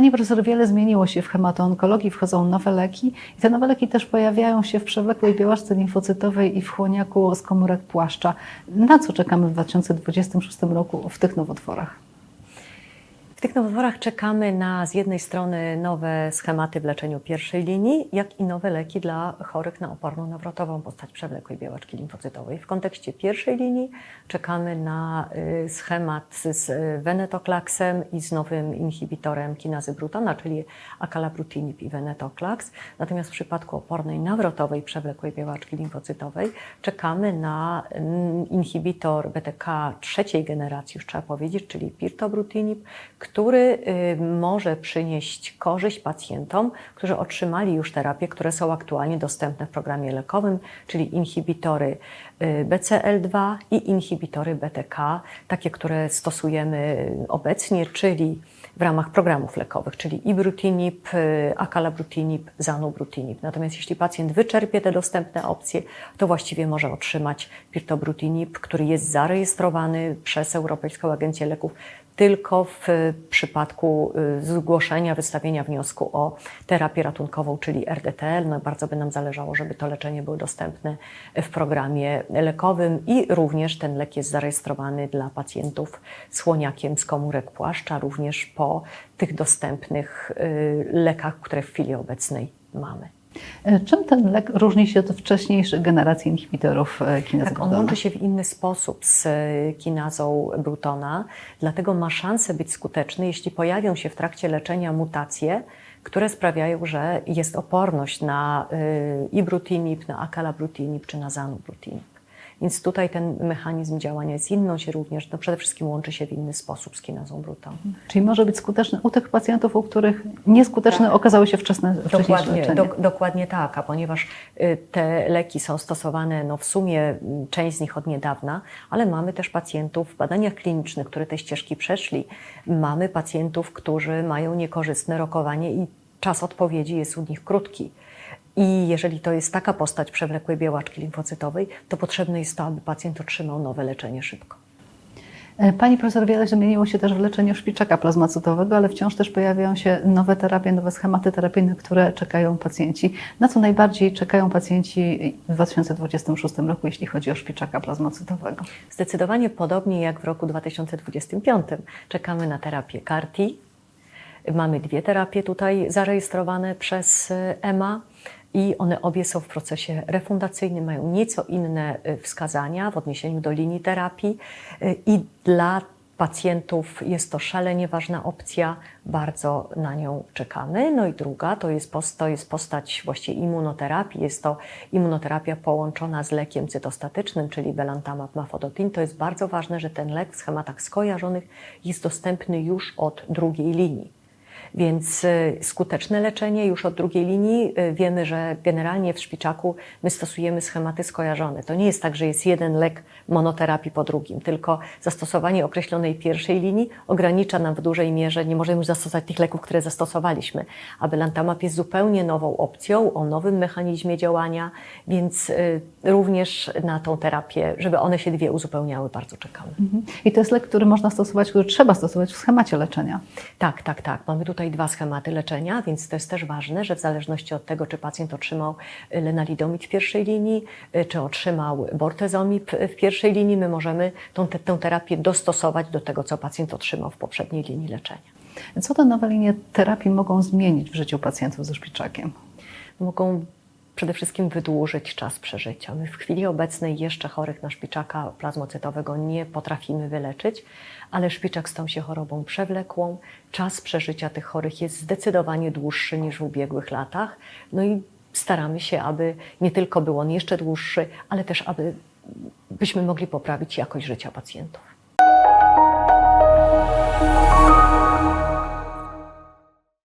Pani profesor, wiele zmieniło się w hematoonkologii, wchodzą nowe leki i te nowe leki też pojawiają się w przewlekłej białaczce limfocytowej i w chłoniaku z komórek płaszcza. Na co czekamy w 2026 roku w tych nowotworach? W tych nowotworach czekamy na z jednej strony nowe schematy w leczeniu pierwszej linii, jak i nowe leki dla chorych na oporną nawrotową postać przewlekłej białaczki limfocytowej. W kontekście pierwszej linii czekamy na y, schemat z y, venetoklaksem i z nowym inhibitorem kinazy Brutona, czyli akalabrutinib i venetoklaks. Natomiast w przypadku opornej nawrotowej przewlekłej białaczki limfocytowej czekamy na mm, inhibitor BTK trzeciej generacji, już trzeba powiedzieć, czyli pirtobrutinib, który y, może przynieść korzyść pacjentom, którzy otrzymali już terapie, które są aktualnie dostępne w programie lekowym, czyli inhibitory y, BCL2 i inhibitory BTK, takie, które stosujemy obecnie, czyli w ramach programów lekowych, czyli ibrutinib, y, akalabrutinib, zanubrutinib. Natomiast jeśli pacjent wyczerpie te dostępne opcje, to właściwie może otrzymać pirtobrutinib, który jest zarejestrowany przez Europejską Agencję Leków tylko w przypadku y, zgłoszenia, wystawienia wniosku o terapię ratunkową, czyli RDTL. No, bardzo by nam zależało, żeby to leczenie było dostępne w programie lekowym i również ten lek jest zarejestrowany dla pacjentów z chłoniakiem z komórek płaszcza, również po tych dostępnych y, lekach, które w chwili obecnej mamy. E, Czym ten lek różni się od wcześniejszych generacji inhibitorów e, kinazy Tak, on łączy się w inny sposób z e, kinazą Brutona, dlatego ma szansę być skuteczny, jeśli pojawią się w trakcie leczenia mutacje, które sprawiają, że jest oporność na ibrutinib, na akalabrutinib czy na zanubrutinib. Więc tutaj ten mechanizm działania jest inny, on się również, no przede wszystkim łączy się w inny sposób z kinazą Brutona. Czyli może być skuteczny u tych pacjentów, u których nieskuteczne Tak. okazały się wczesne, Dokładnie, dok, dokładnie tak, a ponieważ y, te leki są stosowane no w sumie część z nich od niedawna, ale mamy też pacjentów w badaniach klinicznych, które te ścieżki przeszli. Mamy pacjentów, którzy mają niekorzystne rokowanie i czas odpowiedzi jest u nich krótki. I jeżeli to jest taka postać przewlekłej białaczki limfocytowej, to potrzebne jest to, aby pacjent otrzymał nowe leczenie szybko. E, Pani profesor, wiele zmieniło się też w leczeniu szpiczaka plazmacytowego, ale wciąż też pojawiają się nowe terapie, nowe schematy terapijne, które czekają pacjenci. Na co najbardziej czekają pacjenci w 2026 roku, jeśli chodzi o szpiczaka plazmacytowego? Zdecydowanie podobnie jak w roku 2025 czekamy na terapię CAR-T. Mamy dwie terapie tutaj zarejestrowane przez e, EMA i one obie są w procesie refundacyjnym, mają nieco inne e, wskazania w odniesieniu do linii terapii e, i dla pacjentów jest to szalenie ważna opcja, bardzo na nią czekamy. No i druga to jest, post, to jest postać właściwie immunoterapii, jest to immunoterapia połączona z lekiem cytostatycznym, czyli belantamab mafodotin. To jest bardzo ważne, że ten lek w schematach skojarzonych jest dostępny już od drugiej linii. Więc y, skuteczne leczenie już od drugiej linii. Y, Wiemy, że generalnie w szpiczaku my stosujemy schematy skojarzone. To nie jest tak, że jest jeden lek monoterapii po drugim, tylko zastosowanie określonej pierwszej linii ogranicza nam w dużej mierze, nie możemy już zastosować tych leków, które zastosowaliśmy. A belantamab jest zupełnie nową opcją, o nowym mechanizmie działania, więc y, również na tą terapię, żeby one się dwie uzupełniały, bardzo czekamy. Mhm. I to jest lek, który można stosować, który trzeba stosować w schemacie leczenia. Tak, tak, tak. Mamy tutaj dwa schematy leczenia, więc to jest też ważne, że w zależności od tego, czy pacjent otrzymał y, lenalidomid w pierwszej linii, y, czy otrzymał bortezomib w pierwszej linii, my możemy tą, tę terapię dostosować do tego, co pacjent otrzymał w poprzedniej linii leczenia. Co te nowe linie terapii mogą zmienić w życiu pacjentów ze szpiczakiem? Mogą przede wszystkim wydłużyć czas przeżycia. My w chwili obecnej jeszcze chorych na szpiczaka plazmocytowego nie potrafimy wyleczyć, ale szpiczak stał się chorobą przewlekłą. Czas przeżycia tych chorych jest zdecydowanie dłuższy niż w ubiegłych latach. No i staramy się, aby nie tylko był on jeszcze dłuższy, ale też aby byśmy mogli poprawić jakość życia pacjentów.